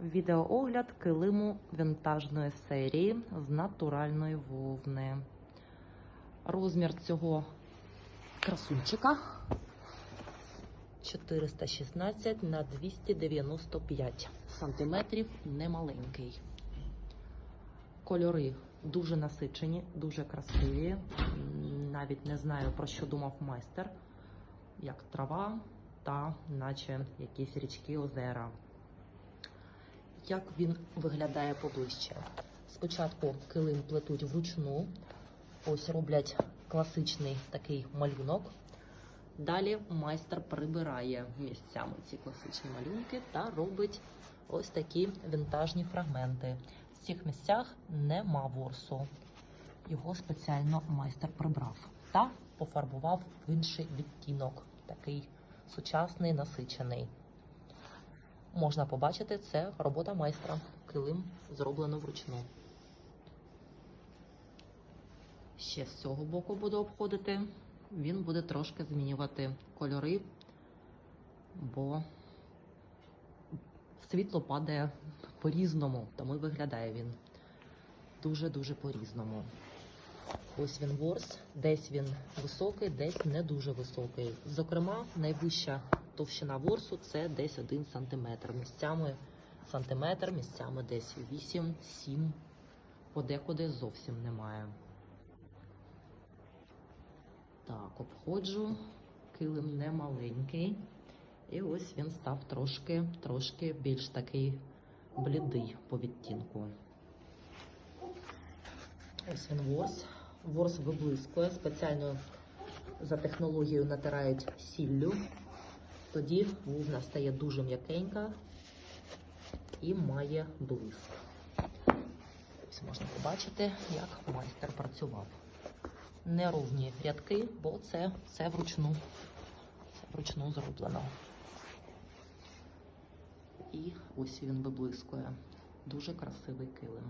Відеоогляд килиму вінтажної серії з натуральної вовни. Розмір цього красунчика 416 на 295 сантиметрів, немаленький. Кольори дуже насичені, дуже красиві. Навіть не знаю про що думав майстер, як трава та наче якісь річки озера. Як він виглядає поближче? Спочатку килим плетуть вручну, ось роблять класичний такий малюнок. Далі майстер прибирає місцями ці класичні малюнки та робить ось такі вінтажні фрагменти. В цих місцях нема ворсу. Його спеціально майстер прибрав та пофарбував в інший відтінок, такий сучасний, насичений. Можна побачити, це робота майстра. Килим зроблено вручну. Ще з цього боку буду обходити. Він буде трошки змінювати кольори, бо світло падає по-різному, тому і виглядає він дуже-дуже по-різному. Ось він ворс, десь він високий, десь не дуже високий. Зокрема, найвища товщина ворсу це десь 1 см. Місцями сантиметр, місцями десь 8-7, подекуди зовсім немає. Так, обходжу. Килим не маленький. І ось він став трошки, трошки більш такий блідий по відтінку. Ось він ворс. Ворс виблискує. Спеціально за технологією натирають сіллю. Тоді вовна стає дуже м'якенька і має блиск. Ось можна побачити, як майстер працював. Неровні рядки, бо це, це вручну. Це вручну зроблено. І ось він виблискує. Дуже красивий килим.